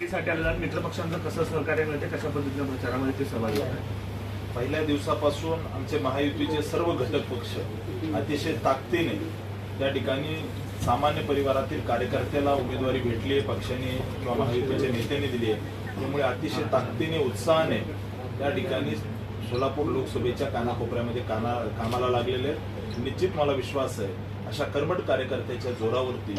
साठी आलेला मित्रपक्षांचं कसं सहकार्य मिळते कशा पद्धतीनं प्रचारामध्ये ते सहभागी आहे पहिल्या दिवसापासून आमचे महायुतीचे सर्व घटक पक्ष अतिशय ताकदीने त्या ठिकाणी सामान्य परिवारातील कार्यकर्त्याला उमेदवारी भेटली आहे पक्षाने किंवा महायुतीच्या नेत्यांनी दिली आहे. त्यामुळे अतिशय ताकदीने उत्साहाने त्या ठिकाणी सोलापूर लोकसभेच्या कानाकोपऱ्यामध्ये काना कामाला लागलेले आहेत. निश्चित मला विश्वास आहे अशा कर्मठ कार्यकर्त्याच्या जोरावरती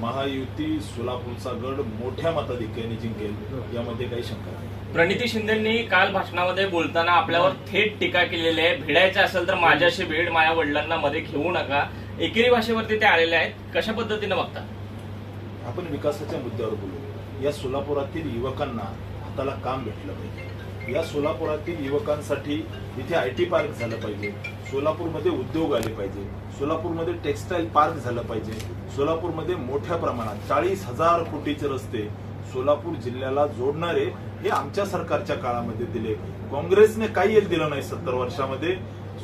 महायुती सोलापूरचा गड मोठ्या मताधिक्याने जिंकेल यामध्ये काही शंका नाही. प्रणिती शिंदेंनी काल भाषणामध्ये बोलताना आपल्यावर थेट टीका केलेली आहे. भिडायचं असेल तर माझ्याशी भेड माझ्या वडिलांना मध्ये घेऊ नका. एकेरी भाषेवरती ते आलेले आहेत. कशा पद्धतीनं बघता? आपण विकासाच्या मुद्द्यावर बोलू. या सोलापुरातील युवकांना हाताला काम भेटलं पाहिजे. या सोलापुरातील युवकांसाठी इथे आय टी पार्क झालं पाहिजे. सोलापूरमध्ये उद्योग आले पाहिजे. सोलापूरमध्ये टेक्स्टाईल पार्क झालं पाहिजे. सोलापूरमध्ये मोठ्या प्रमाणात चाळीस हजार कोटीचे रस्ते सोलापूर जिल्ह्याला जोडणारे हे आमच्या सरकारच्या काळामध्ये दिले. काँग्रेसने काही एक दिलं नाही सत्तर वर्षामध्ये.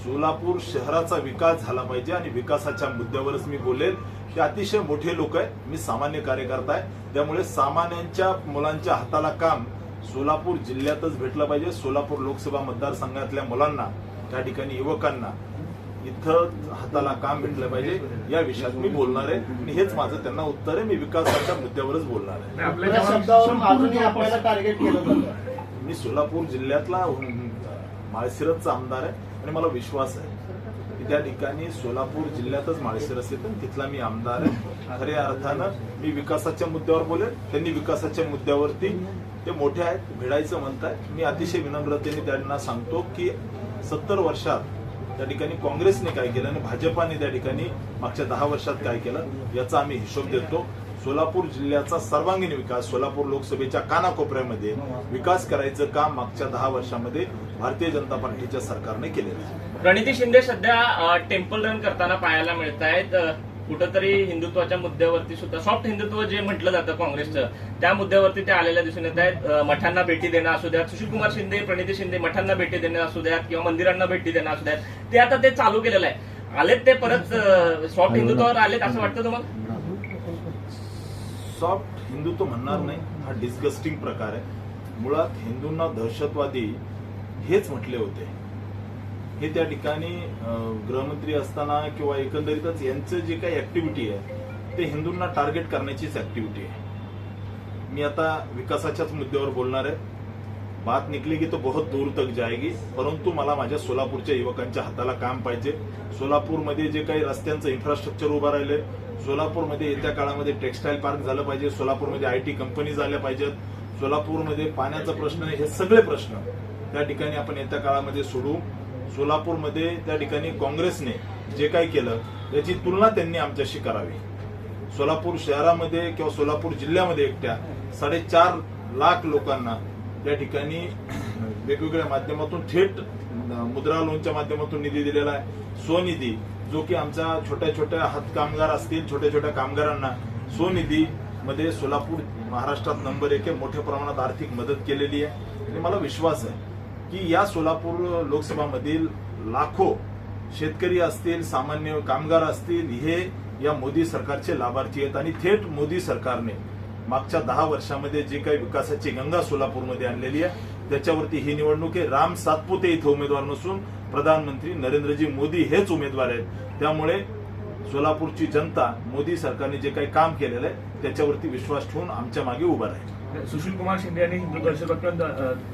सोलापूर शहराचा विकास झाला पाहिजे आणि विकासाच्या मुद्द्यावरच मी बोलेल. ते अतिशय मोठे लोक आहेत. मी सामान्य कार्यकर्ता आहे. त्यामुळे सामान्यांच्या मुलांच्या हाताला काम सोलापूर जिल्ह्यातच भेटलं पाहिजे. सोलापूर लोकसभा मतदारसंघातल्या मुलांना त्या ठिकाणी युवकांना इथं हाताला काम भेटलं पाहिजे या विषयात मी बोलणार आहे. आणि हेच माझं त्यांना उत्तर आहे. मी विकासाच्या मुद्द्यावरच बोलणार आहे. नाही, आपल्या या जेव्हा शब्दावरून संपूर्ण अजूनही आपल्याला टार्गेट केलं जातं. मी सोलापूर जिल्ह्यातला अं, माळशिरसचा आमदार आहे. आणि मला विश्वास आहे. त्या ठिकाणी सोलापूर जिल्ह्यातच माळशिरस येतं तिथला मी आमदार आहे. खऱ्या अर्थानं मी विकासाच्या मुद्द्यावर बोलेल त्यांनी विकासाच्या मुद्द्यावरती ते मोठे आहेत भिडायचं म्हणताय मी अतिशय विनम्रतेने त्यांना सांगतो की सत्तर वर्षात त्या ठिकाणी काँग्रेसने काय केलं आणि भाजपाने त्या ठिकाणी मागच्या दहा वर्षात काय केलं याचा आम्ही हिशोब देतो. सोलापूर जिल्ह्याचा सर्वांगीण विकास सोलापूर लोकसभेच्या कानाकोपऱ्यामध्ये विकास करायचं काम मागच्या दहा वर्षामध्ये भारतीय जनता पार्टीच्या सरकारने केलेलं आहे. प्रणिती शिंदे सध्या टेम्पल रन करताना पाहायला मिळत आहेत कुठंतरी हिंदुत्वाच्या मुद्द्यावरती सुद्धा सॉफ्ट हिंदुत्व जे म्हटलं जातं काँग्रेसचं त्या मुद्द्यावरती ते आलेल्या दिसून येत आहेत. मठांना भेटी देणं असू द्यात. सुशील कुमार शिंदे प्रणिती शिंदे मठांना भेटी देणं असू द्यात किंवा मंदिरांना भेटी देणं असू द्यात. ते आता ते चालू केलेलं आहे. आलेत ते परत सॉफ्ट हिंदुत्वावर आलेत असं वाटतं तुम्हाला? सॉफ्ट हिंदुत्व म्हणणार नाही. हा डिस्गस्टिंग प्रकार आहे. मुळात हिंदूंना दहशतवादी हेच म्हटले होते. हे त्या ठिकाणी गृहमंत्री असताना किंवा एकंदरीतच यांचं जे काही ऍक्टिव्हिटी आहे ते हिंदूंना टार्गेट करण्याचीच ऍक्टिव्हिटी आहे. मी आता विकासाच्याच मुद्द्यावर बोलणार आहे. बात निकली की तो बहुत दूर तक जाएगी परंतु मला माझ्या सोलापूरच्या युवकांच्या हाताला काम पाहिजे. सोलापूरमध्ये जे काही रस्त्यांचं इन्फ्रास्ट्रक्चर उभं राहिलंय सोलापूरमध्ये येत्या काळामध्ये टेक्स्टाईल पार्क झालं पाहिजे सोलापूरमध्ये आय टी कंपनी झाल्या पाहिजेत सोलापूरमध्ये पाण्याचा प्रश्न आहे हे सगळे प्रश्न त्या ठिकाणी आपण येत्या काळामध्ये सोडू. सोलापूरमध्ये त्या ठिकाणी काँग्रेसने जे काही केलं याची तुलना त्यांनी आमच्याशी करावी. सोलापूर शहरामध्ये किंवा सोलापूर जिल्ह्यामध्ये एकट्या साडेचार लाख लोकांना त्या ठिकाणी वेगवेगळ्या माध्यमातून थेट मुद्रा लोनच्या माध्यमातून निधी दिलेला आहे. स्वनिधी जो की आमच्या छोट्या छोट्या हातकामगार असतील छोट्या छोट्या कामगारांना स्वनिधी मध्ये सोलापूर महाराष्ट्रात नंबर एक आहे. मोठ्या प्रमाणात आर्थिक मदत केलेली आहे. आणि मला विश्वास आहे की या सोलापूर लोकसभामधील लाखो शेतकरी असतील सामान्य कामगार असतील हे या मोदी सरकारचे लाभार्थी आहेत. आणि थेट मोदी सरकारने मागच्या दहा वर्षामध्ये जे काही विकासाची गंगा सोलापूरमध्ये आणलेली आहे त्याच्यावरती ही निवडणूक आहे. राम सातपुते इथं उमेदवार नसून प्रधानमंत्री नरेंद्रजी मोदी हेच उमेदवार आहेत. त्यामुळे सोलापूरची जनता मोदी सरकारने जे काही काम केलेलं आहे त्याच्यावरती विश्वास ठेवून आमच्या मागे उभा राहील. सुशील कुमार शिंदे यांनी हिंदू दहशतवाद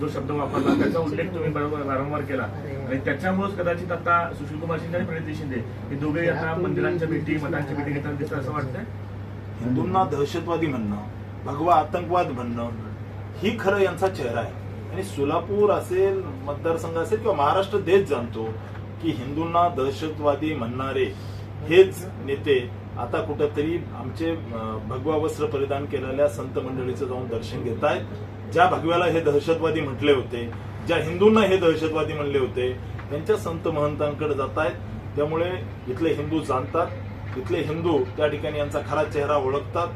जो शब्द वापरला त्याचा उल्लेख तुम्ही बरोबर वारंवार केला. आणि त्याच्यामुळेच कदाचित आता सुशील कुमार शिंदे आणि प्रणिती शिंदे हे दोघे आता मंदिरांच्या भेटी मठांच्या भेटी घेताना दिसतं असं वाटतंय? हिंदूंना दहशतवादी म्हणणं भगवा आतंकवाद म्हणणं ही खरं यांचा चेहरा आहे. आणि सोलापूर असेल मतदारसंघ असेल किंवा महाराष्ट्र देश जाणतो की हिंदूंना दहशतवादी म्हणणारे हेच नेते आता कुठंतरी आमचे भगवा वस्त्र परिधान केलेल्या संत मंडळीचं जाऊन दर्शन घेत आहेत. ज्या भगव्याला हे दहशतवादी म्हटले होते ज्या हिंदूंना हे दहशतवादी म्हणले होते त्यांच्या संत महंतांकडे जात आहेत. त्यामुळे इथले हिंदू जाणतात. इथले हिंदू त्या ठिकाणी यांचा खरा चेहरा ओळखतात.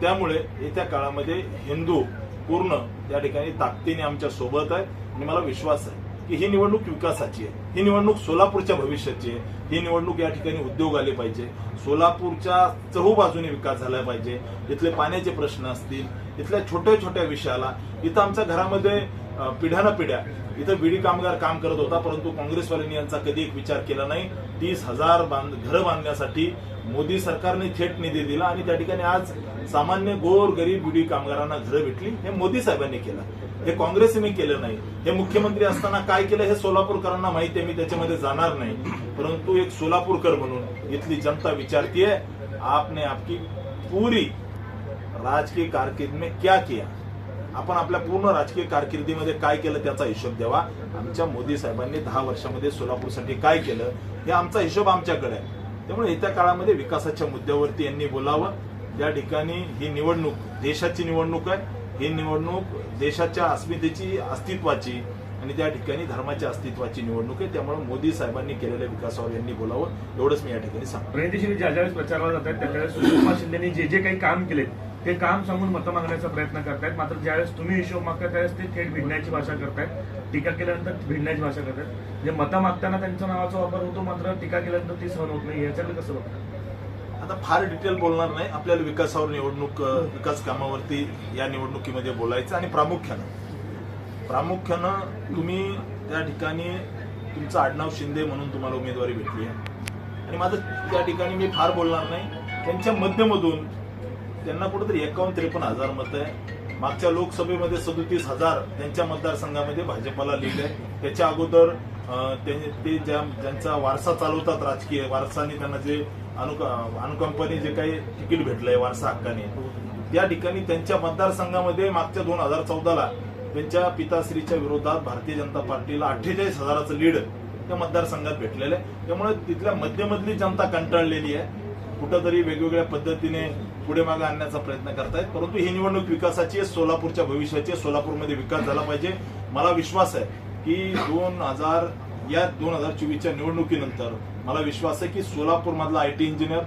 त्यामुळे येत्या काळामध्ये हिंदू पूर्ण त्या ठिकाणी ताकदीने आमच्यासोबत आहे. आणि मला विश्वास आहे की ही निवडणूक विकासाची आहे. ही निवडणूक सोलापूरच्या भविष्याची आहे. ही निवडणूक या ठिकाणी उद्योग आले पाहिजे. सोलापूरच्या चहू बाजूने विकास झाला पाहिजे. इथले पाण्याचे प्रश्न असतील इथल्या छोट्या छोट्या विषयाला. इथं आमच्या घरामध्ये पिढ्यानं पिढ्या. इथं विडी कामगार काम करत होता परंतु काँग्रेसवाल्यांनी यांचा कधी एक विचार केला नाही. तीस हजार बांध घरं बांधण्यासाठी मोदी सरकारने थेट निधी दिला आणि त्या ठिकाणी आज सामान्य गोर गरीब विडी कामगारांना घरं भेटली. हे मोदी साहेबांनी केलं. हे काँग्रेसने केलं नाही. हे मुख्यमंत्री असताना काय केलं हे सोलापूरकरांना माहिती आहे मी त्याच्यामध्ये जाणार नाही. परंतु एक सोलापूरकर म्हणून इथली जनता विचारतीये आपने आपकी पूरी राजकीय कारकिर्द में क्या किया? आपण आपल्या पूर्ण राजकीय कारकिर्दीमध्ये काय केलं त्याचा हिशोब द्यावा. आमच्या मोदी साहेबांनी दहा वर्षामध्ये सोलापूरसाठी काय केलं हे आमचा हिशोब आमच्याकडे आहे. त्यामुळे येत्या काळामध्ये विकासाच्या मुद्द्यावरती यांनी बोलावं. या ठिकाणी ही निवडणूक देशाची निवडणूक आहे ही निवडणूक देशाच्या अस्मितेची अस्तित्वाची आणि त्या ठिकाणी धर्माच्या अस्तित्वाची निवडणूक आहे. त्यामुळे मोदी साहेबांनी केलेल्या विकासावर यांनी बोलावं. एवढंच मी या ठिकाणी सांगतो. ज्या ज्यावेळेस प्रचाराला जात आहेत त्यावेळेस सुशीलकुमार शिंदेनी जे जे काही काम केले ते काम सांगून मतं मागण्याचा प्रयत्न करतायत. मात्र ज्यावेळेस तुम्ही हिशोब मागता त्यावेळेस ते थेट भिडण्याची भाषा करतायत. टीका केल्यानंतर भिडण्याची भाषा करतायत. म्हणजे मतं मागताना त्यांच्या नावाचा वापर होतो मात्र टीका केल्यानंतर ती सहन होत नाही. याच्याकडे कसं बघतात आता फार डिटेल बोलणार नाही. आपल्याला विकासावर निवडणूक विकास कामावरती या निवडणुकीमध्ये बोलायचं आणि प्रामुख्यानं. प्रामुख्यानं तुम्ही त्या ठिकाणी तुमचं आडनाव शिंदे म्हणून तुम्हाला उमेदवारी भेटली आहे. आणि माझं त्या ठिकाणी मी फार बोलणार नाही. त्यांच्या मध्यमधून त्यांना कुठेतरी एकावन्न त्रेपन्न हजार मत आहे. मागच्या लोकसभेमध्ये सदोतीस हजार त्यांच्या मतदारसंघामध्ये भाजपला लीड आहे त्याच्या अगोदर ते ते ज्या ज्यांचा वारसा चालवतात राजकीय वारसाने त्यांना जे अनुक अनुकंपाने जे काही तिकीट भेटलंय वारसा हक्काने त्या ठिकाणी त्यांच्या मतदारसंघामध्ये मागच्या दोन हजार चौदाला त्यांच्या पिताश्रीच्या विरोधात भारतीय जनता पार्टीला अठ्ठेचाळीस हजाराचं लीड त्या मतदारसंघात भेटलेलं आहे. त्यामुळे तिथल्या मध्यमधली जनता कंटाळलेली आहे. कुठंतरी वेगवेगळ्या पद्धतीने पुढे मागे आणण्याचा प्रयत्न करतायत. परंतु ही निवडणूक विकासाची आहे सोलापूरच्या भविष्याची आहे सोलापूरमध्ये विकास झाला पाहिजे. मला विश्वास आहे की दोन हजार या दोन हजार चोवीसच्या निवडणुकीनंतर मला विश्वास आहे की सोलापूरमधला आय टी इंजिनियर